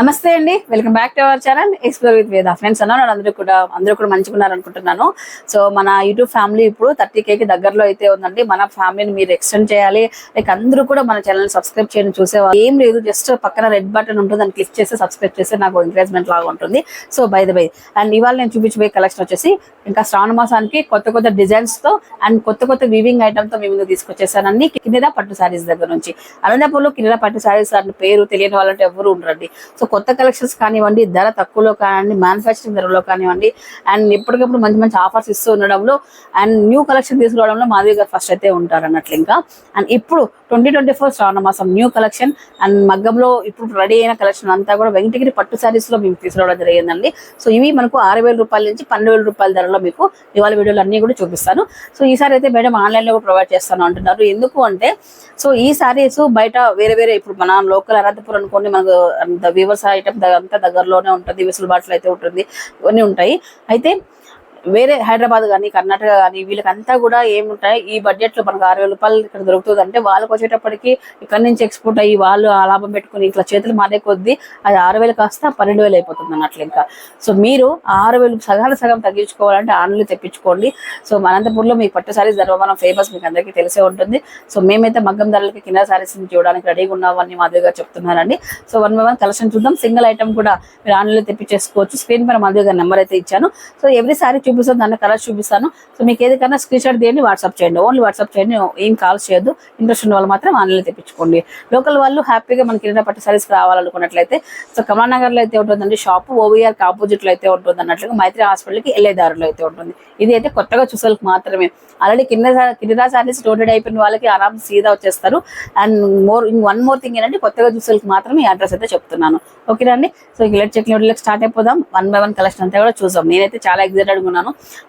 నమస్తే అండి. Welcome back to our channel explore with Veda friends అన్నారు అందరూ కూడా అందరూ కూడా మంచిగున్నారు అనుకుంటున్నాను సో మన యూట్యూబ్ ఫ్యామిలీ ఇప్పుడు థర్టీ కేకి దగ్గరలో అయితే ఉందండి. మన ఫ్యామిలీని మీరు ఎక్స్టెండ్ చేయాలి. లైక్ అందరూ కూడా మన ఛానల్ సబ్స్క్రైబ్ చేయడం చూసేవాళ్ళు. ఏం లేదు జస్ట్ పక్కన రెడ్ బటన్ ఉంటుంది. దాన్ని క్లిక్ చేసి సబ్స్క్రైబ్ చేస్తే నాకు ఎంకరేజ్మెంట్ లాగా ఉంటుంది. So by the by and ఇవాళ నేను చూపించబోయే కలెక్షన్ వచ్చేసి ఇంకా శ్రావణ మాసానికి కొత్త కొత్త డిజైన్స్తో అండ్ కొత్త కొత్త వీవింగ్ ఐటమ్తో మీ ముందు తీసుకొచ్చేసాను అన్ని కిన్నెరా పట్టు శారీస్ దగ్గర నుంచి. అనంతపూర్లో కిన్నెరా పట్టు శారీస్ అని పేరు తెలియని వాళ్ళంటే ఎవరు ఉండరండి. సో కొత్త కలెక్షన్స్ కానివ్వండి ధర తక్కువలో కానివ్వండి మ్యానుఫ్యాక్చరింగ్ ధరలో కానివ్వండి అండ్ ఎప్పటికప్పుడు మంచి మంచి ఆఫర్స్ ఇస్తూ ఉండడంలో అండ్ న్యూ కలెక్షన్ తీసుకురావడంలో మాధవి గారు ఫస్ట్ అయితే ఉంటారు అన్నట్లు ఇంకా. అండ్ ఇప్పుడు ట్వంటీ ట్వంటీ ఫోర్ శ్రావణ మాసం న్యూ కలెక్షన్ అండ్ మగ్గంలో ఇప్పుడు రెడీ అయిన కలెక్షన్ అంతా కూడా వెంకటగిరి పట్టు శారీస్లో మేము తీసుకురావడం జరిగిందండి. సో ఇవి మనకు ఆరు వేల రూపాయల నుంచి పన్నెండు వేల రూపాయల ధరలో మీకు ఇవాళ వీడియోలు అన్ని కూడా చూపిస్తాను. సో ఈసారి అయితే మేడం ఆన్లైన్లో కూడా ప్రొవైడ్ చేస్తాను అంటున్నారు. ఎందుకు అంటే సో ఈ శారీస్ బయట వేరే వేరే ఇప్పుడు మన లోకల్ అనంతపురం అనుకోండి మనకు వ్యూవర్స్ ఐటమ్ అంతా దగ్గరలోనే ఉంటుంది విసులుబాట్లు అయితే ఉంటుంది ఇవన్నీ ఉంటాయి. అయితే వేరే హైదరాబాద్ కానీ కర్ణాటక కానీ వీళ్ళకంతా కూడా ఏముంటాయి? ఈ బడ్జెట్లో మనకు ఆరు వేల రూపాయలు ఇక్కడ దొరుకుతుంది. అంటే వాళ్ళకి వచ్చేటప్పటికి ఇక్కడ నుంచి ఎక్స్పోర్ట్ అయ్యి వాళ్ళు ఆ లాభం పెట్టుకుని ఇట్లా చేతులు మారే కొద్దీ అది ఆరు వేలు కాస్త పన్నెండు వేలు అయిపోతుంది అన్నట్లు ఇంకా. సో మీరు ఆరు వేలు సగాలు సగం తగ్గించుకోవాలంటే ఆన్లైన్లో తెప్పించుకోండి. సో అనంతపూర్లో మీకు పట్టు సారీస్ ధర్మవరం ఫేమస్ మీకు అందరికీ తెలిసే ఉంటుంది. సో మేమైతే మగ్గం ధరలకి కింద సారీస్ చూడడానికి రెడీగా ఉన్నామని మాధవి గారు చెప్తున్నారండి. So one by one collection చూద్దాం. సింగిల్ ఐటమ్ కూడా మీరు ఆన్లైన్లో తెప్పించేసుకోవచ్చు. స్క్రీన్ పైన మాధవి గారి నెంబర్ అయితే ఇచ్చాను. సో ఎవ్రీ సారీ చూపిస్తాను దాన్ని కలర్స్ చూపిస్తాను. సో మీకు ఏది కన్నా స్క్రీన్ షాట్ తీయండి వాట్సాప్ చేయండి. ఓన్లీ వాట్సాప్ చేయండి ఏం కాల్స్ చేయొద్దు. ఇంట్రెస్ట్ ఉన్న వాళ్ళు మాత్రం ఆన్లైన్లో తెప్పించుకోండి. లోకల్ వాళ్ళు హ్యాపీగా మనకి కింద పట్టు సారీస్ రావాలనుకున్నట్లయితే సో కమలానగర్లో అయితే ఉంటుందండి షాప్ ఓవీఆర్ ఆపోజిట్లో అయితే ఉంటుంది అన్నట్లుగా మైత్రి హాస్పిటల్కి వెళ్ళే దారిలో అయితే ఉంటుంది. ఇది అయితే కొత్తగా చూసేలకు మాత్రమే. ఆల్రెడీ కింద కింద సారీస్ టోటెడ్ అయిపోయిన వాళ్ళకి ఆరామ్ సీదా వచ్చేస్తారు. And more one more thing ఏంటంటే కొత్తగా చూసేలకు మాత్రమే ఈ అడ్రస్ అయితే చెప్తున్నాను. ఓకేనా అండి? సో ఇక లెట్ చెక్ స్టార్ట్ అయిపోదాం. వన్ బై వన్ కలెక్షన్ అంతా కూడా చూసాం నేనైతే చాలా ఎగ్జైటెడ్గా ఉన్నాను.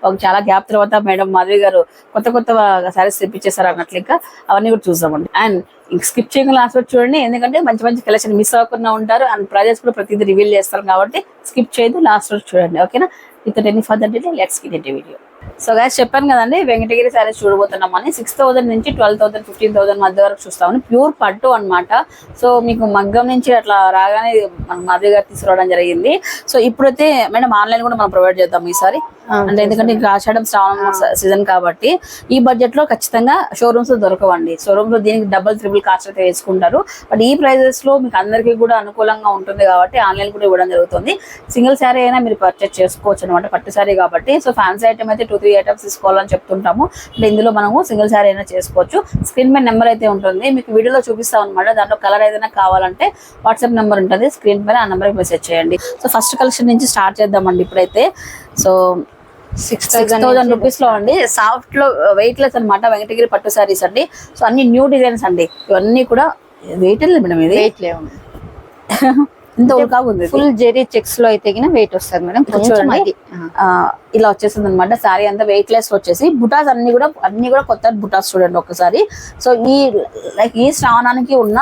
ఒక చాలా గ్యాప్ తర్వాత మేడం మాధవి గారు కొత్త కొత్త సారీస్ తెప్పించేశారు అన్నట్లు ఇంకా అవన్నీ కూడా చూసామండి అండ్ ఇంక స్కిప్ చేయకుండా లాస్ట్ వరకు చూడండి ఎందుకంటే మంచి మంచి కలెక్షన్ మిస్ అవ్వకుండా ఉంటారు అండ్ ప్రైజెస్ కూడా ప్రతిదీ రివీల్ చేస్తారు కాబట్టి స్కిప్ చేయదు లాస్ట్ వరకు చూడండి. ఓకేనా? With any further detail let's get video so guys చెప్పాను కదండి వెంకటగిరి సారీస్ చూడబోతున్నాం అని సిక్స్ థౌసండ్ నుంచి ట్వెల్వ్ థౌసండ్ ఫిఫ్టీన్ థౌసండ్ మధ్య వరకు చూస్తామని. ప్యూర్ పట్టు అన్నమాట. సో మీకు మగ్గం నుంచి అట్లా రాగానే మన మాధవి గారు తీసుకురావడం జరిగింది. సో ఇప్పుడైతే మేడం ఆన్లైన్ కూడా మనం ప్రొవైడ్ చేద్దాం ఈసారి. అంటే ఎందుకంటే ఆషాఢం శ్రావణ సీజన్ కాబట్టి ఈ బడ్జెట్లో ఖచ్చితంగా షోరూమ్స్ దొరకవండి. షోరూమ్స్లో దీనికి డబుల్ త్రిబుల్ కాస్ట్ అయితే వేసుకుంటారు. బట్ ఈ ప్రైజెస్లో మీకు అందరికీ కూడా అనుకూలంగా ఉంటుంది కాబట్టి ఆన్లైన్ కూడా ఇవ్వడం జరుగుతుంది. సింగిల్ శారీ అయినా మీరు పర్చేస్ చేసుకోవచ్చు అనమాట పట్టు శారీ కాబట్టి. సో ఫ్యాన్సీ ఐటమ్ అయితే టూ త్రీ ఐటమ్స్ తీసుకోవాలని చెప్తుంటాము. అంటే ఇందులో మనము సింగిల్ శారీ అయినా చేసుకోవచ్చు. స్క్రీన్ పైన నెంబర్ అయితే ఉంటుంది. మీకు వీడియోలో చూపిస్తాం అనమాట దాంట్లో కలర్ ఏదైనా కావాలంటే వాట్సాప్ నెంబర్ ఉంటుంది. స్క్రీన్ పైన ఆ నెంబర్కి మెసేజ్ చేయండి. సో ఫస్ట్ కలెక్షన్ నుంచి స్టార్ట్ చేద్దామండి ఇప్పుడైతే. సో సిక్స్ థౌసండ్ రూపీస్లో అండి సాఫ్ట్లో వెయిట్ లెస్ అనమాట వెంకటగిరి పట్టు సారీస్ అండి. సో అన్ని న్యూ డిజైన్స్ అండి. ఇవన్నీ కూడా వెయిట్ లేదు మేడం ఇది. వెయిట్ లేవు. ఇది. ఫుల్ జెరీ చెక్స్లో అయితే వెయిట్ వస్తుంది మేడం కొంచెం చూడండి. ఇలా వచ్చేసింది అనమాట సారీ అంతా వెయిట్ లెస్ వచ్చేసి బుటాస్ అన్ని కూడా అన్ని కూడా కొత్త బుటాస్ చూడండి ఒకసారి సో ఈ లైక్ ఈ శ్రావణానికి ఉన్న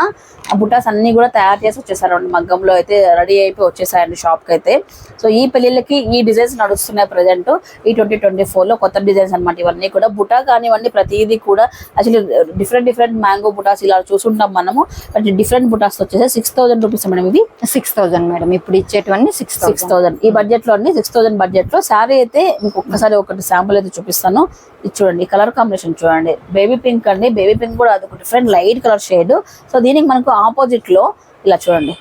బుటాస్ అన్ని కూడా తయారు చేసి వచ్చేసారండి మగ్గంలో అయితే రెడీ అయిపోయి వచ్చేసాయండి షాప్కి అయితే సో ఈ పెళ్ళిళ్ళకి ఈ డిజైన్స్ నడుస్తున్నాయి ప్రజెంట్ ఈ ట్వంటీ ట్వంటీ ఫోర్లో కొత్త డిజైన్స్ అన్నమాట ఇవన్నీ కూడా. బుటా కానివ్వండి ప్రతిదీ కూడా యాక్చువల్లీ డిఫరెంట్ డిఫరెంట్ మ్యాంగో బుటాస్ ఇలా చూసుంటాం మనము. బట్ డిఫరెంట్ బుటాస్ వచ్చేసి సిక్స్ థౌసండ్ రూపీస్ మేడం ఇవి. Six six thousand madam. ఇప్పుడు ఇచ్చేటివన్నీ సిక్స్ సిక్స్ థౌసండ్ ఈ బడ్జెట్లో అండి సిక్స్ థౌసండ్ బడ్జెట్లో శారీ అయితే మీకు ఒక్కసారి ఒకటి శాంపుల్ అయితే చూపిస్తాను. ఇది చూడండి కలర్ కాంబినేషన్ చూడండి. బేబీ పింక్ అండి. బేబీ పింక్ కూడా అది ఒక different light colour shade so దీనికి మనకు ఆపోజిట్లో ఇలా చూడండి.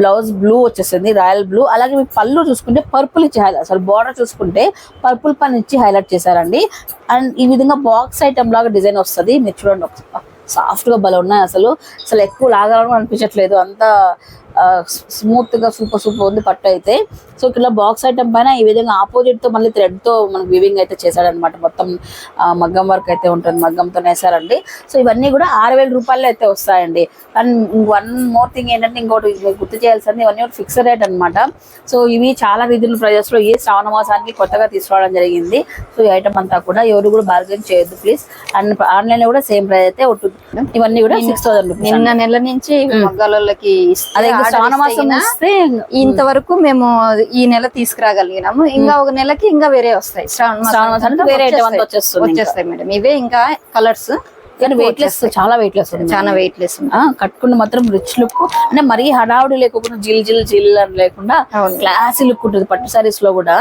బ్లౌజ్ బ్లూ వచ్చేసింది రాయల్ బ్లూ అలాగే మీ పళ్ళు చూసుకుంటే పర్పుల్ ఇచ్చి హైలైట్ అసలు బార్డర్ చూసుకుంటే పర్పుల్ పని ఇచ్చి హైలైట్ చేశారండి. అండ్ ఈ విధంగా బాక్స్ ఐటమ్ లాగా డిజైన్ వస్తుంది. మీరు చూడండి సాఫ్ట్గా భలే ఉన్నాయి అసలు. అసలు ఎక్కువ లాగాలని అనిపించట్లేదు. అంత స్మూత్గా సూపర్ సూపర్ ఉంది పట్టు అయితే. సో ఇక్కడ బాక్స్ ఐటమ్ పైన ఈ విధంగా ఆపోజిట్తో మళ్ళీ థ్రెడ్తో మనకి వివింగ్ అయితే చేశాడనమాట మొత్తం మగ్గం వర్క్ అయితే ఉంటుంది మగ్గంతో వేసారండి సో ఇవన్నీ కూడా ఆరు వేల రూపాయలు అయితే వస్తాయండి. అండ్ వన్ మోర్ థింగ్ ఏంటంటే ఇంకోటి గుర్తు చేయాల్సింది ఇవన్నీ కూడా ఫిక్స్డ్ రేట్ అనమాట సో ఇవి చాలా రీజనబుల్ ప్రైజెస్లో ఈ శ్రావణ మాసానికి కొత్తగా తీసుకురావడం జరిగింది. సో ఈ ఐటమ్ అంతా కూడా ఎవరు కూడా బార్గెన్ చేయొద్దు ప్లీజ్ అండ్ ఆన్లైన్లో కూడా సేమ్ ప్రైస్ అయితే ఉంటుంది ఇవన్నీ కూడా సిక్స్ థౌసండ్ నిన్న నెల నుంచి మగ్గాలకి అదే వస్తే ఇంతవరకు మేము ఈ నెల తీసుకురాగలిగినాము. ఇంకా ఒక నెలకి ఇంకా వేరే వస్తాయి. శ్రావణ మాసం వేరే. వచ్చేస్తాయి. మేడం. ఇవే ఇంకా కలర్స్ కానీ వెయిట్ లెస్ చాలా వెయిట్ లెస్ ఉంది. చాలా వెయిట్ లెస్ కట్టుకున్న మాత్రం రిచ్ లుక్ అంటే మరీ హడావుడి లేకుండా జిల్ జిల్ జిల్ అని లేకుండా. క్లాసీ లుక్ ఉంటుంది. పట్టు సారీస్లో కూడా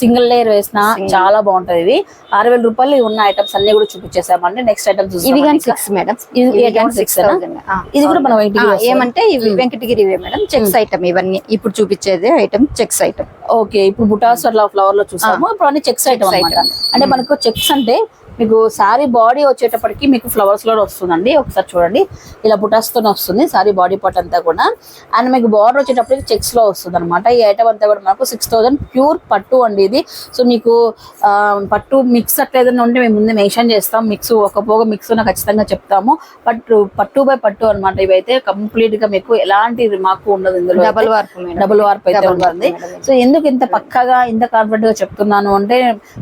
సింగిల్ లేయర్ వేసిన చాలా బాగుంటది ఇది. ఆరు వేల రూపాయలు ఉన్న ఐటమ్స్ అన్ని కూడా చూపించేసామండి నెక్స్ట్ ఐటమ్స్ ఇవి కానీ సిక్స్ మేడం ఇది సిక్స్ ఇది కూడా మన ఏమంటే ఇవి వెంకటగిరివే మేడం చెక్స్ ఐటమ్ ఇవన్నీ ఇప్పుడు చూపించేది ఐటమ్ చెక్స్ ఐటమ్ ఓకే ఇప్పుడు బుటాస్ అట్లా ఫ్లవర్లో చూసాము. ఇప్పుడు అన్ని చెక్స్ ఐటమ్ అంటే మనకు చెక్స్ అంటే మీకు సారీ బాడీ వచ్చేటప్పటికి మీకు ఫ్లవర్స్లో వస్తుందండి. ఒకసారి చూడండి. ఇలా బుటాస్ తోనే వస్తుంది సారీ బాడీ పార్ట్ అంతా కూడా. అండ్ మీకు బార్డర్ వచ్చేటప్పటికి చెక్స్లో వస్తుంది అనమాట ఈ ఐటమ్ అంతా కూడా మనకు సిక్స్ ప్యూర్ పట్టు అండి ఇది. సో మీకు పట్టు మిక్స్ అట్లా ఏదైనా ఉంటే మేము ముందే మెన్షన్ చేస్తాం. మిక్స్ ఒక పోగ మిక్స్ ఖచ్చితంగా చెప్తాము. పట్టు పట్టు బై పట్టు అనమాట ఇవైతే కంప్లీట్గా మీకు ఎలాంటి రిమార్క్ ఉండదు ఇందులో. డబల్ వార్ప్ డబుల్ వార్ప్ అయితే ఉంటుంది. సో ఎందుకు ఇంత పక్కగా ఇంత కాన్ఫిడెంట్గా చెప్తున్నాను అంటే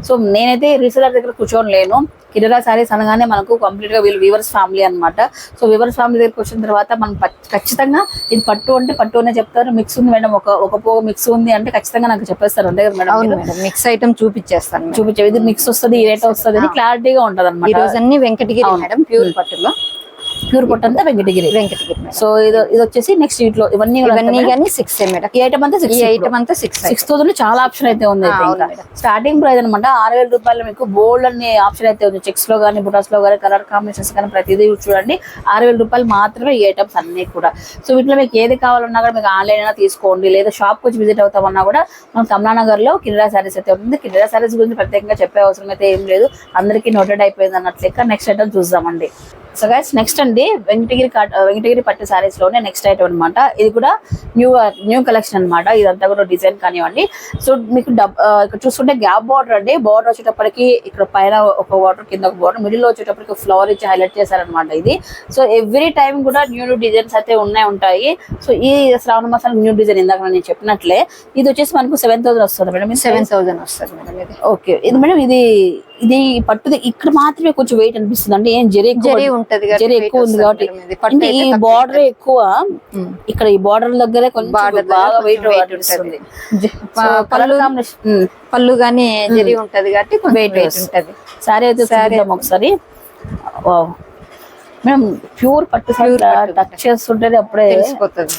సో నేనైతే రీసెలర్ దగ్గర కూర్చొని లేను. కిరరా సారీస్ అనగానే మనకు కంప్లీట్గా వీళ్ళు వివర్స్ ఫ్యామిలీ అన్నమాట. సో వివర్స్ ఫ్యామిలీ దగ్గరికి వచ్చిన తర్వాత మనం ప- ఖచ్చితంగా ఇది పట్టు అంటే పట్టు అనే చెప్తారు. మిక్స్ ఉంది మేడం. ఒక ఒక పోగ మిక్స్ ఉంది అంటే ఖచ్చితంగా నాకు చెప్పేస్తారు. అంతే కదా మేడం మిక్స్ ఐటమ్ చూపించేస్తాను. చూపించే ఇది మిక్స్ వస్తుంది ఈ రేట్ వస్తుంది అని క్లారిటీగా ఉంటది ఈ అనమాట రోజు అన్ని వెంకటగిరి మేడం ప్యూర్ పట్టులో. ప్యూర్ పట్టు అంతా వెంకటగిరి. వెంకటగిరి సో ఇది ఇది వచ్చేసి నెక్స్ట్ వీటిలో ఇవన్నీ ఇవన్నీ కానీ సిక్స్ మేడం. ఈ ఐటమ్ అంతా సిక్స్ ఐటమ్ అంతా సిక్స్ సిక్స్ థౌసండ్ చాలా ఆప్షన్ అయితే ఉంది. స్టార్టింగ్ ప్రైస్ అనమాట ఆరు వేల రూపాయలు మీకు బోల్డ్ అనే ఆప్షన్ అయితే ఉంది. చెక్స్లో కానీ బుటాస్లో కానీ కలర్ కాంబినేషన్స్ కానీ ప్రతిదీ చూడండి. ఆరు వేల రూపాయలు మాత్రమే ఈ ఐటమ్స్ అన్ని కూడా. సో వీటిలో మీకు ఏది కావాలన్నా కూడా మీకు ఆన్లైన్ అయినా తీసుకోండి. లేదా షాప్ వచ్చి విజిట్ అవుతామన్నా కూడా మనం కమలానగర్లో కిరా సారీస్ అయితే ఉంది. కిరా సారీస్ గురించి ప్రత్యేకంగా చెప్పే అవసరం అయితే ఏం లేదు. అందరికీ నోటెడ్ అయిపోయింది అన్నట్లు. నెక్స్ట్ ఐటమ్ చూద్దామండి. సో గైస్ నెక్స్ట్ అండి వెంకటగిరి కట్- వెంకటగిరి పట్టు సారీస్లోనే నెక్స్ట్ ఐటమ్ అన్నమాట. ఇది కూడా న్యూ న్యూ కలెక్షన్ అన్నమాట. ఇదంతా కూడా డిజైన్ కానివ్వండి. సో మీకు డబ్ ఇక్కడ చూసుకుంటే గ్యాప్ బార్డర్ అండి. బార్డర్ వచ్చేటప్పటికి ఇక్కడ పైన ఒక బార్డర్ కింద ఒక బార్డర్ మిడిల్లో వచ్చేటప్పటికి ఫ్లవర్ ఇచ్చి హైలైట్ చేశారనమాట ఇది. సో ఎవ్రీ టైం కూడా న్యూ న్యూ డిజైన్స్ అయితే ఉన్నాయి ఉంటాయి. సో ఈ శ్రావణ మాసం న్యూ డిజైన్ ఇందాక నేను చెప్పినట్లే. ఇది వచ్చేసి మనకు సెవెన్ థౌసండ్ వస్తుంది మేడం. సెవెన్ థౌసండ్ వస్తుంది మేడం ఇది. ఓకే ఇది మేడం ఇది ఇది పట్టుది ఇక్కడ మాత్రమే కొంచెం వెయిట్ అనిపిస్తుంది. అంటే ఏం జరీ జరీ ఉంటది ఎక్కువ ఉంది కాబట్టి. ఈ బార్డర్ ఎక్కువ. ఇక్కడ ఈ బార్డర్ దగ్గరే కొంచెం బాగా వెయిట్ weight అనిపిస్తుంది జ- సో ప- కలర్ కాంబినేషన్ పళ్ళు గానీ జరీ ఉంటది కాబట్టి వెయిట్. ఉంటది. సారీ అయితే చూద్దాం ఒకసారి. మేడం ప్యూర్ పట్టు సారీ టచ్ చేస్తుంటేనే అప్పుడే తెలిసిపోతుంది.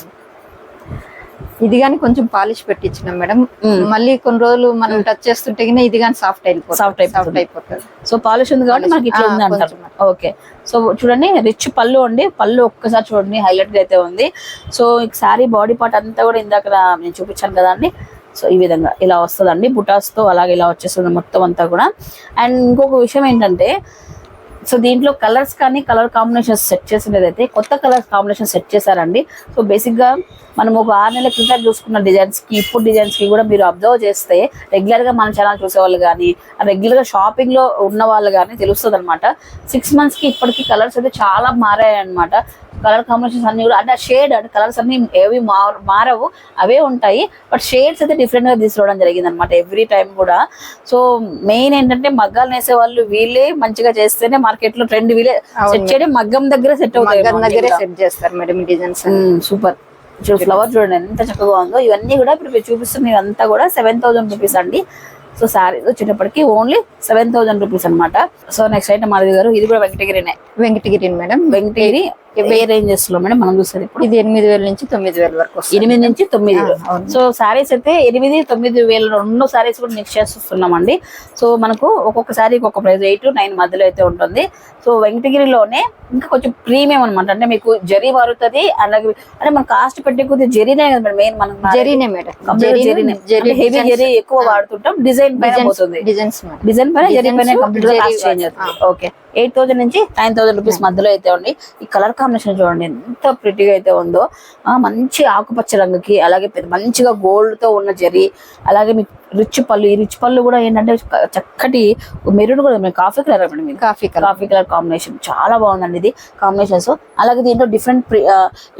ఇది గాని కొంచెం పాలిష్ పెట్టించినాం మేడం. మళ్ళీ కొన్ని రోజులు మనం టచ్ చేస్తుంటే ఇది గాని సాఫ్ట్ అయిపోతుంది. అయిపోతుంది. సాఫ్ట్ అయిపోతుంది. సో పాలిష్ ఉంది కాబట్టి మనకి ఇట్లా ఆ, ఉంది అంటారు. ఓకే. సో చూడండి రిచ్ పళ్ళు అండి. పళ్ళు ఒక్కసారి చూడండి హైలైట్గా అయితే ఉంది. సో శారీ బాడీ పార్ట్ అంతా కూడా ఇందాక నేను చూపించాను కదా అండి. సో ఈ విధంగా ఇలా వస్తుందండి. బుటాస్తో అలాగే ఇలా వచ్చేస్తుంది మొత్తం అంతా కూడా. అండ్ ఇంకొక విషయం ఏంటంటే సో దీంట్లో కలర్స్ కానీ కలర్ కాంబినేషన్ సెట్ చేసినదైతే కొత్త కలర్ కాంబినేషన్ సెట్ చేశారండి. సో బేసిక్గా మనం ఒక ఆరు నెలల క్రితం చూసుకున్న డిజైన్స్కి ఇప్పుడు డిజైన్స్కి కూడా మీరు అబ్జర్వ్ చేస్తే రెగ్యులర్గా మన ఛానల్ చూసే వాళ్ళు కానీ రెగ్యులర్గా ఉన్న వాళ్ళు కానీ తెలుస్తుంది అనమాట సిక్స్ మంత్స్కి ఇప్పటికీ ఇప్పటికి కలర్స్ అయితే చాలా మారాయి అనమాట కలర్ కాంబినేషన్స్ అన్ని కూడా అంటే షేడ్ అంటే కలర్స్ అన్ని ఏవి మార- మారవు అవే ఉంటాయి. బట్ షేడ్స్ అయితే డిఫరెంట్గా తీసుకురావడం జరిగింది అనమాట ఎవ్రీ టైం కూడా. సో మెయిన్ ఏంటంటే మగ్గాలు నేసే వాళ్ళు వీళ్ళే మంచిగా చేస్తేనే మార్కెట్లో ట్రెండ్ వీళ్ళే సెట్ చేయడం మగ్గం దగ్గర సెట్ అవుతాయి దగ్గరే సెట్ చేస్తారు మేడం డిజైన్స్ సూపర్ ఫ్లవర్ చూడండి ఎంత చక్కగా ఉందో. ఇవన్నీ కూడా ఇప్పుడు చూపిస్తున్న ఇవంతా కూడా సెవెన్ థౌసండ్ రూపీస్ అండి. సో శారీ వచ్చేటప్పటికి ఓన్లీ సెవెన్ థౌసండ్ రూపీస్ అనమాట సో నెక్స్ట్ ఐటమ్ మాధవి గారు ఇది కూడా వెంకటగిరినే. వెంకటగిరి మేడం. వెంకటగిరి ఏ రేంజెస్లో మేడం మనం చూసేది ఇప్పుడు? ఇది ఎనిమిది వేల నుంచి తొమ్మిది వేల వరకు ఎనిమిది నుంచి తొమ్మిది. సో శారీస్ అయితే ఎనిమిది తొమ్మిది వేల రెండు శారీస్ కూడా నెక్స్ట్ చేస్తున్నామండి. సో మనకు ఒక్కొక్క శారీ ఒక్కొక్క ప్రైస్ ఎయిట్ నైన్ మధ్యలో అయితే ఉంటుంది. సో వెంకటగిరిలోనే ఇంకా కొంచెం ప్రీమియం అనమాట అంటే మీకు జరీ మారుతుంది అలాగే అంటే మన కాస్ట్ పెట్టే కొద్ది జరీనే కదా మేడం మెయిన్ మనం జరీనే మేడం. జరీనే హెవీ జరీ ఎక్కువ వాడుతుంటాం డిజైన్ పైన పోతుంది. డిజైన్ పైన జరీ పైన కంప్లీట్గా జరీ కాస్ట్ చేంజ్ అవుతుంది. ఓకే. ఎయిట్ థౌసండ్ నుంచి నైన్ థౌసండ్ రూపీస్ మధ్యలో అయితే ఉంది. ఈ కలర్ కాంబినేషన్ చూడండి ఎంత ప్రిటీగా అయితే ఉందో. ఆ మంచి ఆకుపచ్చ రంగుకి అలాగే పెద్ద మంచిగా గోల్డ్తో ఉన్న జరీ అలాగే మీకు రిచ్ పళ్ళు. ఈ రిచ్ పళ్ళు కూడా ఏంటంటే చక్కటి మెరూన్ కూడా కాఫీ కలర్ మేడం ఇది? Coffee colour coffee colour combination చాలా బాగుందండి ఇది కాంబినేషన్స్ అలాగే దీంట్లో డిఫరెంట్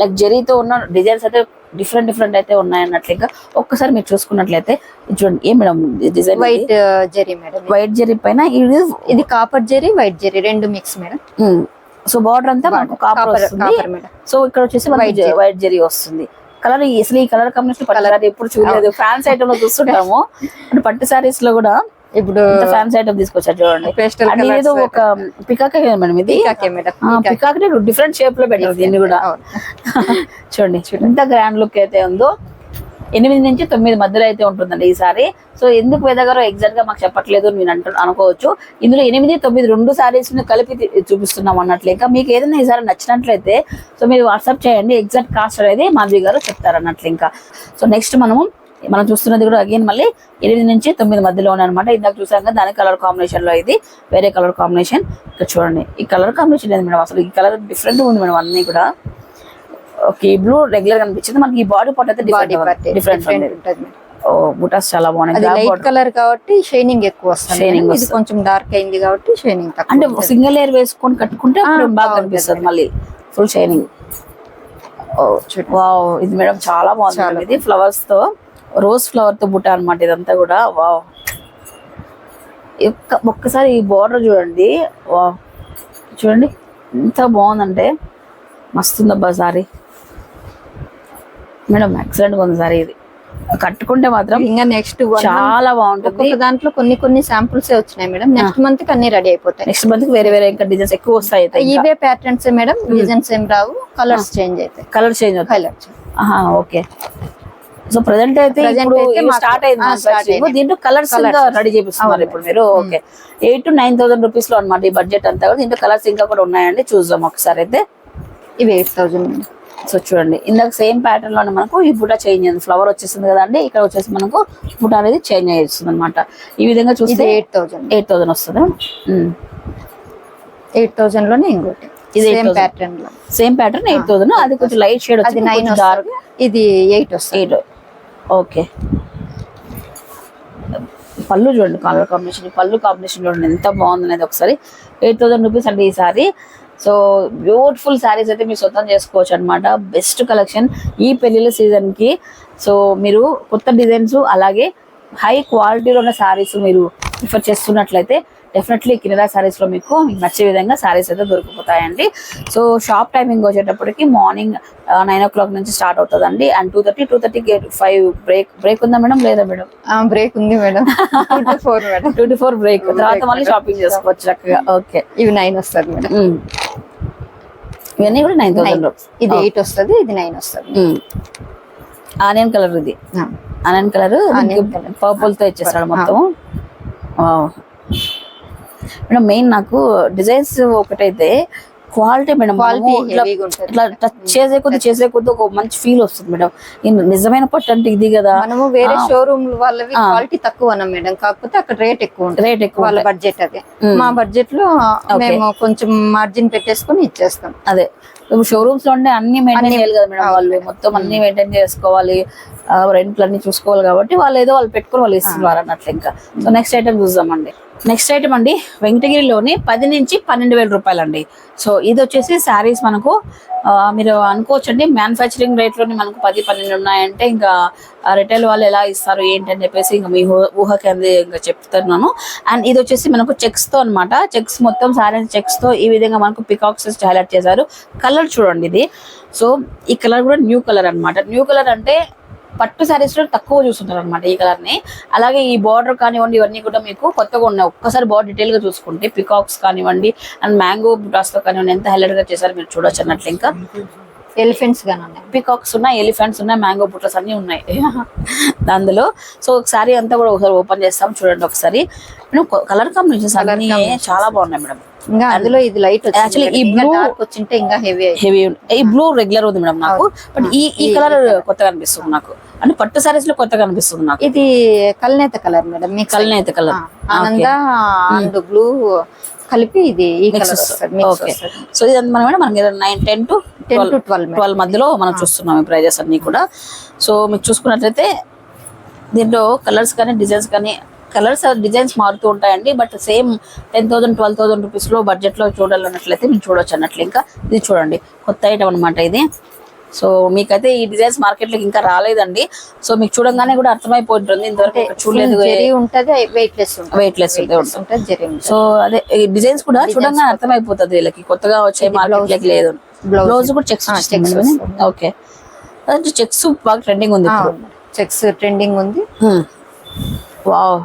లైక్ జరీతో ఉన్న డిజైన్స్ అయితే డిఫరెంట్ డిఫరెంట్ అయితే ఉన్నాయి అన్నట్లు ఇంకా ఒక్కసారి మీరు చూసుకున్నట్లయితే చూడండి ఏం మేడం డిజైన్ వైట్ జరీ మేడం వైట్ జరీ పైన ఇది ఇది కాపర్ జరీ వైట్ జరీ రెండు మిక్స్ మేడం. సో బార్డర్ అంతా మనకు కాపర్ వస్తుంది. సో ఇక్కడ వచ్చేసి మనకి వైట్ జరీ వస్తుంది. కలర్ అసలు ఈ కలర్ కాంబినేషన్ saree ఎప్పుడు చూడలేదు. ఫ్యాన్స్ ఐటమ్లో చూస్తుంటాము. అంటే పట్టు సారీస్లో కూడా ఇప్పుడు ఫ్యాన్సీ ఐటమ్ తీసుకొచ్చారు చూడండి. పేస్టల్ ఏదో ఒక పికాక్ మేడం ఇది? పీకాకే డిఫరెంట్ షేప్లో పెట్టారు దీన్ని కూడా. చూడండి ఎంత గ్రాండ్ లుక్ అయితే ఉందో. ఎనిమిది నుంచి తొమ్మిది మధ్యలో అయితే ఉంటుందండి ఈసారి సో ఎందుకు వేదగారు ఎగ్జాక్ట్గా మాకు చెప్పట్లేదు నేను అంటు అనుకోవచ్చు. ఇందులో ఎనిమిది తొమ్మిది రెండు సారీస్ని కలిపి చూపిస్తున్నాం అన్నట్లు ఇంకా మీకు ఏదైనా ఈసారి నచ్చినట్లయితే సో మీరు వాట్సాప్ చేయండి. ఎగ్జాక్ట్ కాస్ట్ అనేది మాధవి గారు చెప్తారు అన్నట్లు ఇంకా సో నెక్స్ట్ మనము మనం చూస్తున్నది కూడా అగైన్ మళ్ళీ ఎనిమిది నుంచి తొమ్మిది మధ్యలో అనమాట ఇందాక చూసాం కదా దాని కలర్ కాంబినేషన్లో ఇది. వేరే కలర్ కాంబినేషన్ ఇక్కడ చూడండి ఈ కలర్ కాంబినేషన్ లేదు మేడం? అసలు ఈ కలర్ డిఫరెంట్ ఉంది మేడం అన్ని కూడా. ఓకే బ్లూ రెగ్యులర్ కనిపించింది మనకి ఈ బాడీ పార్ట్ అయితే డిఫరెంట్ ఉంటుంది. ఓ బుటాస్ చాలా బాగున్నాయి. లైట్. కలర్ కాబట్టి షైనింగ్ ఎక్కువ వస్తుంది. ఇది కొంచెం డార్క్ అయింది కాబట్టి షైనింగ్ అంటే. సింగిల్ లేయర్ వేసుకొని కట్టుకుంటే బాగా కనిపిస్తుంది మళ్ళీ. ఫుల్ షైనింగ్ ఓ వావ్ ఇది మేడం చాలా బాగుంది ఇది ఫ్లవర్స్తో రోజ్ ఫ్లవర్తో బుట్ట అన్నమాట ఇదంతా కూడా. వావ్ ఒక్క ఒక్కసారి ఈ బోర్డర్ చూడండి. వావ్ చూడండి ఎంత బాగుందంటే. మస్తుందబ్బా సారీ. మేడం ఎక్సలెంట్ ఉంది సారీ ఇది. కట్టుకుంటే మాత్రం ఇంకా నెక్స్ట్ చాలా బాగుంటుంది. దాంట్లో కొన్ని కొన్ని శాంపుల్స్ వచ్చినాయి మేడం నెక్స్ట్ మంత్కి అన్ని రెడీ అయిపోతాయి. నెక్స్ట్ మంత్ వేరే వేరే ఇంకా డిజైన్స్ ఎక్కువ వస్తాయి. ఇవే ప్యాటర్న్స్ మేడం డిజైన్స్ ఏం రావు. కలర్స్ చేంజ్ అవుతాయి. కలర్ చేంజ్ అవుతాయి. Colour okay. సో ప్రజెంట్ అయితే ఇప్పుడు స్టార్ట్ అయింది. దీంట్లో కలర్స్ ఇంకా రెడీ చేపిస్తున్నారు ఇప్పుడు మీరు. Okay eight to nine thousand రూపీస్లో అనమాట ఈ బడ్జెట్ అంతా కూడా. దీంట్లో కలర్స్ ఇంకా కూడా ఉన్నాయండి. చూద్దాం ఒకసారి అయితే. ఇవి ఎయిట్ థౌసండ్ సో చూడండి. ఇందాక సేమ్ ప్యాటర్న్లోనే మనకు ఈ బుట్ట చేంజ్ అయింది. ఫ్లవర్ వచ్చేసింది కదండి. ఇక్కడ వచ్చేసి మనకు బుట్ట అనేది చేంజ్ అయ్యేస్తుంది అనమాట ఈ విధంగా చూస్తే ఎయిట్ థౌసండ్ ఎయిట్ థౌసండ్ వస్తుంది. ఎయిట్ థౌసండ్లోనే ఇంకోటి. ఇది same 8,000. Pattern same pattern eight thousand అది కొంచెం లైట్ షేడ్ అది నైన్ వచ్చింది డార్క్ ఇది ఎయిట్ వస్తుంది. Eight okay. పళ్ళు చూడండి కలర్ కాంబినేషన్ పళ్ళు కాంబినేషన్ చూడండి ఎంత బాగుందనేది ఒకసారి. ఎయిట్ థౌసండ్ రూపీస్ అండి ఈ సారీ. సో బ్యూటిఫుల్ శారీస్ అయితే మీరు సొంతం చేసుకోవచ్చు అనమాట బెస్ట్ కలెక్షన్ ఈ పెళ్ళిళ్ళ సీజన్కి సో మీరు కొత్త డిజైన్స్ అలాగే హై క్వాలిటీలో ఉన్న శారీస్ మీరు ప్రిఫర్ చేస్తున్నట్లయితే డెఫినెట్లీ కిరాణా శారీస్లో మీకు మీకు నచ్చే విధంగా శారీస్ అయితే దొరికిపోతాయండి. సో షాప్ టైమింగ్ వచ్చేటప్పటికి మార్నింగ్ నైన్ ఓ క్లాక్ నుంచి స్టార్ట్ అవుతుందండి. And two thirty two thirty five break break ఉందా మేడం? లేదా మేడం? బ్రేక్ ఉంది madam. Four madam. Two to four break తర్వాత మళ్ళీ షాపింగ్ చేసుకోవచ్చు చక్కగా. ఓకే ఇవి నైన్ వస్తుంది మేడం. ఇవన్నీ కూడా నైన్ థౌసండ్ ఇది ఎయిట్ వస్తుంది ఇది నైన్ వస్తుంది. ఆనియన్ కలర్ ఇది. Onion colour. పర్పుల్తో ఇచ్చేసాడు మొత్తం మేడం మెయిన్ నాకు డిజైన్స్ ఒకటైతే క్వాలిటీ మేడం క్వాలిటీ ఇట్లా టచ్ చేసే కొద్ది చేసే కొద్ది ఒక మంచి ఫీల్ వస్తుంది మేడం నిజమైన పట్టు అంటే ఇది కదా. మనము వేరే షోరూమ్ వాళ్ళవి క్వాలిటీ తక్కువ అన్నాం మేడం కాకపోతే అక్కడ రేట్ ఎక్కువ ఉంటుంది. రేట్ ఎక్కువ వాళ్ళ. బడ్జెట్ అదే. మా బడ్జెట్లో మేము కొంచెం మార్జిన్ పెట్టేసుకొని ఇచ్చేస్తాం. అదే. షోరూమ్స్లో ఉంటే అన్ని మెయింటైన్ చేయాలి కదా మేడం వాళ్ళు. మొత్తం అన్ని మెయింటైన్ చేసుకోవాలి. రెంట్లు అన్ని చూసుకోవాలి కాబట్టి వాళ్ళు ఏదో వాళ్ళు పెట్టుకుని వాళ్ళు ఇస్తున్నారు అన్నట్లు ఇంకా. సో నెక్స్ట్ ఐటమ్ చూద్దామండి. నెక్స్ట్ ఐటమ్ అండి వెంకటగిరిలోని పది నుంచి పన్నెండు వేల రూపాయలు అండి సో ఇది వచ్చేసి శారీస్ మనకు మీరు అనుకోవచ్చు అండి మ్యానుఫ్యాక్చరింగ్ రేట్లోనే మనకు పది పన్నెండు ఉన్నాయంటే ఇంకా రిటైల్ వాళ్ళు ఎలా ఇస్తారు ఏంటి అని చెప్పేసి ఇంకా మీ ఊహ- ఊహకి ఇంకా చెప్తున్నాను. అండ్ ఇది వచ్చేసి మనకు చెక్స్తో అనమాట చెక్స్ మొత్తం సారీ చెక్స్తో ఈ విధంగా మనకు పికాక్స్ హైలైట్ చేశారు. కలర్ చూడండి ఇది. సో ఈ కలర్ కూడా న్యూ కలర్ అనమాట న్యూ కలర్ అంటే పట్టు సారీస్లో తక్కువ చూస్తుంటారు అనమాట ఈ కలర్ని. అలాగే ఈ బార్డర్ కానివ్వండి ఇవన్నీ కూడా మీకు కొత్తగా ఉన్నాయి. ఒక్కసారి బార్డర్ డీటెయిల్గా చూసుకుంటే పికాక్స్ కానివ్వండి అండ్ మ్యాంగో బుటాస్తో కానివ్వండి ఎంత హైలైట్గా చేశారు మీరు చూడొచ్చు అన్నట్లు ఇంకా. ఎలిఫెంట్స్ గానే ఉన్నాయి. పికాక్స్ ఉన్నాయి ఎలిఫెంట్స్ ఉన్నాయి మ్యాంగో బుట్టస్ అన్ని ఉన్నాయి. అందులో. సో ఒకసారి అంతా కూడా ఒకసారి ఓపెన్ చేస్తాం చూడండి ఒకసారి. కలర్ కాంబినేషన్స్ అన్ని చాలా బాగున్నాయి మేడం. ఇంకా అందులో ఇది లైట్ Actually, ఈ డార్క్ వచ్చింటే ఇంకా హెవీ హెవీ ఈ బ్లూ రెగ్యులర్ ఉంది మేడం నాకు. బట్ ఈ ఈ కలర్ కొత్తగా అనిపిస్తుంది నాకు. అంటే పట్టు సారీస్లో కొత్తగా అనిపిస్తుంది నాకు. ఇది కల్నేత కలర్ మేడం మిక్స్ కల్నేత కలర్ ఆనంద అండ్ బ్లూ కలిపి ఇది ఈ కలర్ ఓకే సో ఇది మన మేడం మనకి nine ten to ten to twelve twelve మధ్యలో మనం చూస్తున్నాం ఈ ప్రైజెస్ అన్ని కూడా. సో మీకు చూసుకున్నట్లయితే దీంట్లో కలర్స్ కానీ డిజైన్స్ కానీ కలర్స్ డిజైన్స్ మారుతూ ఉంటాయండి. But same ten thousand twelve thousand రూపీస్లో బడ్జెట్లో చూడాలన్నట్లయితే మీరు చూడొచ్చు అన్నట్లు ఇంకా. ఇది చూడండి కొత్త ఐటమ్ అనమాట ఇది. సో మీకైతే ఈ డిజైన్స్ మార్కెట్లోకి ఇంకా రాలేదండి. సో మీకు చూడంగానే కూడా అర్థమైపోతుంది ఇంతవరకు చూడలేదు. వెయిట్ లెస్ ఉంటుంది సో అదే ఈ డిజైన్స్ కూడా చూడంగానే అర్థమైపోతుంది వీళ్ళకి. కొత్తగా వచ్చే మార్కెట్ లేదు. బ్లౌజ్ కూడా చెక్స్. ఓకే చెక్స్ బాగా ట్రెండింగ్ ఉంది చెక్స్ ట్రెండింగ్ ఉంది. వావ్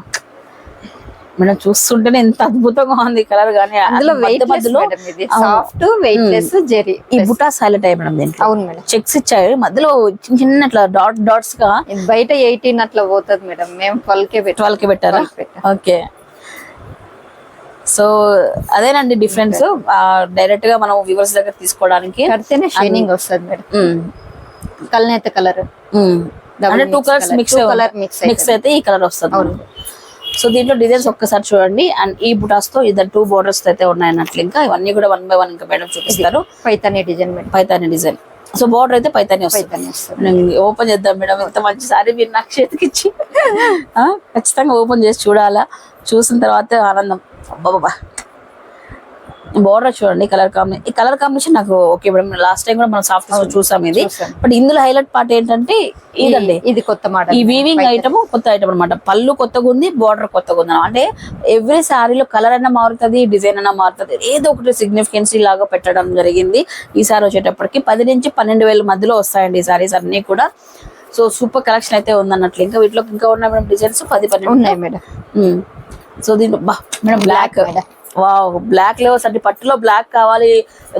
మేడం చూస్తుంటేనే ఎంత అద్భుతంగా ఉంది కలర్ కానీ అందులో weight soft weight less zari ఈ బుటాస్ హైలైట్ అయ్యాయి మేడం దీంట్లో. అవును మేడం చెక్స్ ఇచ్చాయి మధ్యలో చిన్న చిన్న ఇట్లా డాట్ డాట్స్గా బయట ఎయిటీన్ అట్లా పోతుంది మేడం మేము ట్వెల్వ్ కే ట్వెల్వ్కి పెట్టారా? 12 పెట్టాం. ఓకే. సో అదేనండి డిఫరెన్స్ డైరెక్ట్గా మనం వ్యూవర్స్ దగ్గర తీసుకోవడానికి కడితేనే షైనింగ్ వస్తుంది మేడం కల్నేత కలర్. అంటే two colours. Mix colour mix mix అయితే ఈ కలర్ వస్తుంది. అవును. సో దీంట్లో డిజైన్స్ ఒక్కసారి చూడండి. అండ్ ఈ బుటాస్తో ఇద్దరు టూ బోర్డర్స్ అయితే ఉన్నాయి అన్నట్లు ఇంకా ఇవన్నీ కూడా వన్ బై వన్ ఇంకా మేడం చూపిస్తారు. Paithani design Paithani design so border అయితే పైతాని వస్తుంది. ఓపెన్ చేద్దాం మేడం. ఇంత మంచి సారీ మీరు నాకు చేతికి ఇచ్చి. ఆ, ఖచ్చితంగా ఓపెన్ చేసి చూడాలా. చూసిన తర్వాత ఆనందం. అబ్బాబా బోర్డర్ చూడండి కలర్ కాంబినేషన్ ఈ కలర్ కాంబినేషన్ నాకు ఓకే మేడం. లాస్ట్ టైం కూడా మనం సాఫ్ట్ చూసాం ఇది. బట్ ఇందులో హైలైట్ పార్ట్ ఏంటంటే ఇదండి. ఇది కొత్త ఈ మోడల్ వీవింగ్ ఐటమ్ కొత్త ఐటమ్ అన్నమాట. పళ్ళు కొత్తగా ఉంది బార్డర్ కొత్తగా ఉంది. అంటే ఎవ్రీ శారీలో కలర్ అయినా మారుతుంది డిజైన్ అయినా మారుతుంది. ఏదో ఒకటి సిగ్నిఫికెన్స్ లాగా పెట్టడం జరిగింది. ఈ సారీ వచ్చేటప్పటికి పది నుంచి పన్నెండు వేల మధ్యలో వస్తాయండి ఈ సారీస్ అన్ని కూడా. సో సూపర్ కలెక్షన్ అయితే ఉందన్నట్లు. ఇంకా వీటిలో ఇంకా ఉన్న మేడం డిజైన్స్ పది పన్నెండు ఉన్నాయి మేడం. సో దీంట్లో బా madam black madam. Wow black levels అంటే పట్టులో బ్లాక్ కావాలి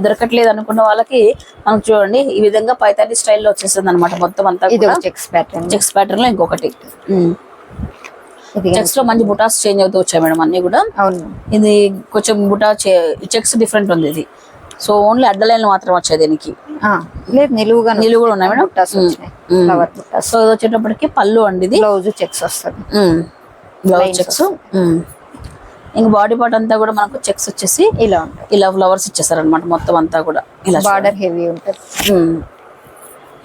దొరకట్లేదు అనుకున్న వాళ్ళకి మనం చూడండి ఈ విధంగా పైతాని స్టైల్లో వచ్చేస్తుంది అనమాట మొత్తం అంతా చెక్స్ ప్యాటర్న్ చెక్స్ ప్యాటర్న్లో ఇంకొకటి. చెక్స్లో మంచి బుటాస్ చేంజ్ అవుతూ వచ్చాయి మేడం అన్ని కూడా. అవును. ఇది కొంచెం బుటా చెక్స్ డిఫరెంట్ ఉంది ఇది. సో ఓన్లీ అడ్డలైన్లు మాత్రం వచ్చాయి దీనికి. లేదు నిలువుగా నిలువు కూడా ఉన్నాయి మేడం? బుట్టాస్ వచ్చినాయి మ్మ్. ఫ్లవర్ బుట్టాస్ సో ఇది వచ్చేటప్పటికి పళ్ళు అండి ఇది. బ్లౌజ్ చెక్స్ వస్తుంది. బ్లౌజ్ చెక్స్ ఇంకా బాడీ పార్ట్ అంతా కూడా మనకు చెక్స్ వచ్చేసి ఇలా ఉంటుంది ఇలా ఫ్లవర్స్ ఇచ్చేసారు అనమాట మొత్తం అంతా కూడా. ఇలా బార్డర్ హెవీ ఉంటుంది.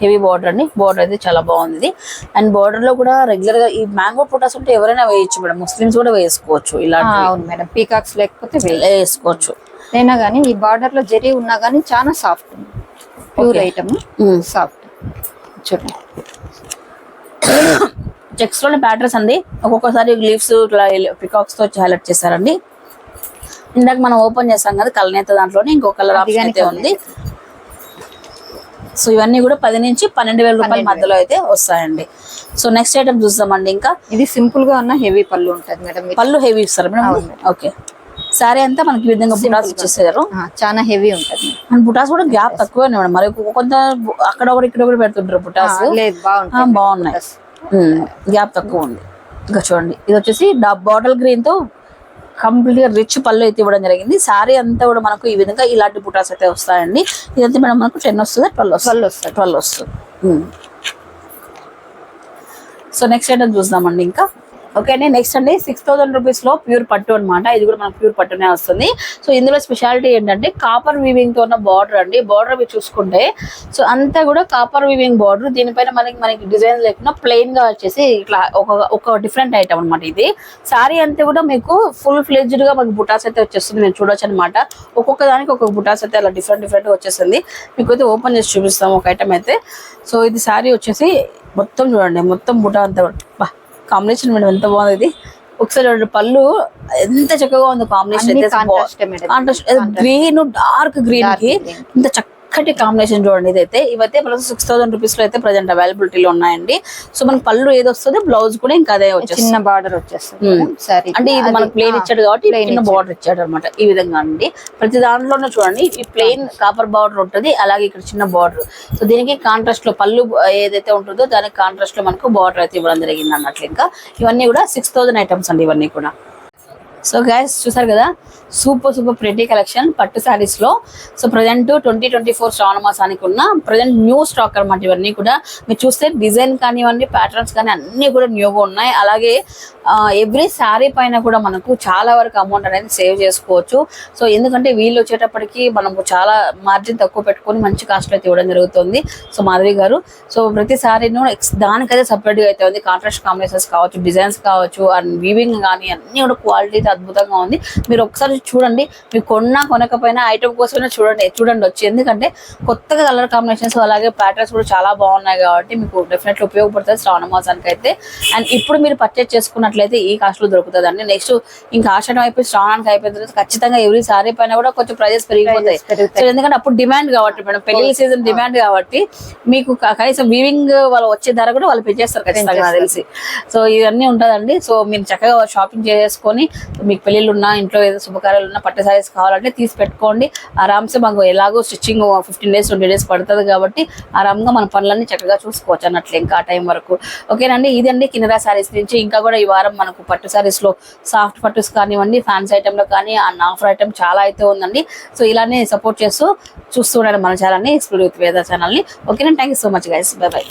హెవీ బార్డర్ అండి. బార్డర్ అయితే చాలా బాగుంది. ఇది అండ్ బార్డర్లో కూడా రెగ్యులర్గా ఈ మ్యాంగో పొటాస్ ఉంటే ఎవరైనా వేయచ్చు మేడం. ముస్లిమ్స్ కూడా వేసుకోవచ్చు ఆ, ఇలాంటి అవును మేడం. పీకాక్స్ లేకపోతే. వేసుకోవచ్చు. అయినా కానీ ఈ బార్డర్లో జరీ ఉన్నా కానీ చాలా సాఫ్ట్ ఉంది. Pure item. సాఫ్ట్ చూడండి. చెక్స్లోని ప్యాటర్న్స్ అండి ఒక్కొక్కసారి లీవ్స్ ఇట్లా పికాక్స్తో హైలైట్ చేశారండి. ఇందాక మనం ఓపెన్ చేసాం కదా కలనేత దాంట్లోనే ఇంకో కలర్ ఆప్షన్ అయితే ఉంది. సో ఇవన్నీ కూడా పది నుంచి పన్నెండు వేల రూపాయల మధ్యలో అయితే వస్తాయండి. సో నెక్స్ట్ ఐటమ్ చూద్దామండి ఇంకా. ఇది సింపుల్గా ఉన్న హెవీ పళ్ళు ఉంటుంది మేడం. పళ్ళు హెవీ ఇస్తారు మేడం. ఓకే సారీ అంతా మనకి విధంగా బుటాస్ ఇచ్చేసారు. చాలా హెవీ ఉంటుంది. అండ్ బుటాస్ కూడా గ్యాప్ తక్కువే మేడం మరి కొంత అక్కడ ఒకటి ఇక్కడ ఒకటి పెడుతుంటారు బుటాస్. బాగున్నాయి. గ్యాప్ తక్కువ ఉంది. ఇంకా చూడండి ఇది వచ్చేసి బాటిల్ గ్రీన్తో కంప్లీట్గా రిచ్ పళ్ళు అయితే ఇవ్వడం జరిగింది. సారీ అంతా కూడా మనకు ఈ విధంగా ఇలాంటి బుటాస్ అయితే వస్తాయండి. ఇదంతా మేడం మనకు టెన్ వస్తుంది ట్వెల్వ్ వస్తుంది? ట్వెల్వ్ వస్తుంది. ట్వెల్వ్ వస్తుంది. సో నెక్స్ట్ ఐటమ్ చూద్దామండి ఇంకా. ఓకే అండి నెక్స్ట్ అండి సిక్స్ థౌసండ్ రూపీస్లో ప్యూర్ పట్టు అనమాట ఇది కూడా మనకు ప్యూర్ పట్టునే వస్తుంది. సో ఇందులో స్పెషాలిటీ ఏంటంటే కాపర్ వీవింగ్తో ఉన్న బార్డర్ అండి. బార్డర్ మీరు చూసుకుంటే సో అంతా కూడా కాపర్ వీవింగ్ బార్డర్ దీనిపైన మనకి మనకి డిజైన్ లేకుండా ప్లెయిన్గా వచ్చేసి ఇట్లా ఒక ఒక డిఫరెంట్ ఐటమ్ అనమాట ఇది. సారీ అంతా కూడా మీకు ఫుల్ ఫ్లెడ్జ్డ్గా మనకి బుటాస్ అయితే వచ్చేస్తుంది. మీరు చూడొచ్చు అనమాట ఒక్కొక్క దానికి ఒక్కొక్క బుటాస్ అయితే అలా డిఫరెంట్ డిఫరెంట్గా వచ్చేస్తుంది. మీకు అయితే ఓపెన్ చేసి చూపిస్తాం ఒక ఐటమ్ అయితే. సో ఇది సారీ వచ్చేసి మొత్తం చూడండి మొత్తం బుటా అంతా బా కాంబినేషన్ మేడం ఎంత బాగుంది. ఇది ఒకసారి పళ్ళు ఎంత చక్కగా ఉంది కాంబినేషన్. అయితే గ్రీన్ డార్క్ గ్రీన్కి. ఇంత చక్కటి కాంబినేషన్ చూడండి ఇదైతే. ఇవైతే ప్రస్తుతం సిక్స్ థౌసండ్ రూపీస్లో అయితే ప్రజెంట్ అవైలబిలిటీలో ఉన్నాయండి. సో మనకి పళ్ళు ఏది వస్తుంది బ్లౌజ్ కూడా ఇంకా అదే వచ్చేస్తుంది. చిన్న బార్డర్ వచ్చేస్తుంది అంటే ఇది మనకి ప్లేన్ ఇచ్చాడు కాబట్టి చిన్న బార్డర్ ఇచ్చాడు అనమాట ఈ విధంగా అండి. ప్రతి దాంట్లోనూ చూడండి ఈ ప్లెయిన్ కాపర్ బార్డర్ ఉంటుంది అలాగే ఇక్కడ చిన్న బార్డర్ సో దీనికి కాంట్రాస్ట్లో పళ్ళు ఏదైతే ఉంటుందో దానికి కాంట్రాస్ట్లో మనకు బార్డర్ అయితే ఇవ్వడం జరిగింది అన్నట్లు ఇంకా ఇవన్నీ కూడా సిక్స్ థౌసండ్ ఐటమ్స్ అండి ఇవన్నీ కూడా. సో గైస్ చూసారు కదా? సూపర్ సూపర్ ప్రెటీ కలెక్షన్ పట్టు శారీస్లో. So present twenty twenty four Shravana మాసానికి ఉన్న ప్రజెంట్ న్యూ స్టాక్ అనమాట ఇవన్నీ కూడా. మీరు చూస్తే డిజైన్ కానివ్వండి ప్యాటర్న్స్ కానీ అన్ని కూడా న్యూగా ఉన్నాయి. అలాగే ఎవ్రీ శారీ పైన కూడా మనకు చాలా వరకు అమౌంట్ అనేది సేవ్ చేసుకోవచ్చు. సో ఎందుకంటే వీళ్ళు వచ్చేటప్పటికి మనకు చాలా మార్జిన్ తక్కువ పెట్టుకొని మంచి కాస్ట్ అయితే ఇవ్వడం జరుగుతుంది. సో మాధవి గారు సో ప్రతి శారీను దానికైతే సపరేట్గా గా అయితే ఉంది. కాంట్రాస్ట్ కాంబినేషన్స్ కావచ్చు డిజైన్స్ కావచ్చు అండ్ వీవింగ్ కానీ అన్ని కూడా క్వాలిటీ అయితే అద్భుతంగా ఉంది. మీరు ఒకసారి చూడండి. మీరు కొన్నా కొనకపోయినా ఐటమ్ కోసమైనా చూడండి చూడండి వచ్చి. ఎందుకంటే కొత్తగా కలర్ కాంబినేషన్స్ అలాగే ప్యాటర్న్స్ కూడా చాలా బాగున్నాయి కాబట్టి మీకు డెఫినెట్లీ ఉపయోగపడుతుంది శ్రావణ మాసానికి అయితే. అండ్ ఇప్పుడు మీరు పర్చేస్ చేసుకున్నట్లయితే ఈ కాస్ట్లో దొరుకుతుంది అండి నెక్స్ట్ ఇంకా ఆషాఢం అయిపోయి శ్రావణానికి అయిపోయిన తర్వాత ఖచ్చితంగా ఎవరి సారీ పైన కూడా కొంచెం ప్రైజెస్ పెరిగిపోతాయి. ఎందుకంటే అప్పుడు డిమాండ్ కాబట్టి మేడం పెళ్ళి సీజన్ డిమాండ్ కాబట్టి మీకు కనీసం వీవింగ్ వాళ్ళు వచ్చే ధర కూడా వాళ్ళు పెంచేస్తారు ఖచ్చితంగా తెలిసి. సో ఇవన్నీ ఉంటుందండి. సో మీరు చక్కగా షాపింగ్ చేసుకొని మీకు పెళ్ళిళ్ళు ఉన్నా ఇంట్లో ఏదో సారీలు ఉన్న పట్టు సారీస్ కావాలంటే తీసి పెట్టుకోండి. ఆరామ్సే మాకు ఎలాగో stitching fifteen days twenty days పడుతుంది కాబట్టి ఆరామ్గా మన పనులన్నీ చక్కగా చూసుకోవచ్చు అన్నట్లు ఇంకా ఆ టైం వరకు. ఓకేనండి ఇదండి కినరా సారీస్ నుంచి. ఇంకా కూడా ఈ వారం మనకు పట్టు సారీస్లో సాఫ్ట్ పట్టుస్ కానివ్వండి ఫ్యాన్స్ ఐటెంలో కానీ ఆ ఆఫర్ ఐటెం చాలా అయితే ఉందండి. సో ఇలానే సపోర్ట్ చేస్తూ చూస్తూ ఉండండి మన ఛానల్ని ఎక్స్ప్లోర్ విత్ వేద ఛానల్ని ఓకేనా thank you so much guys bye bye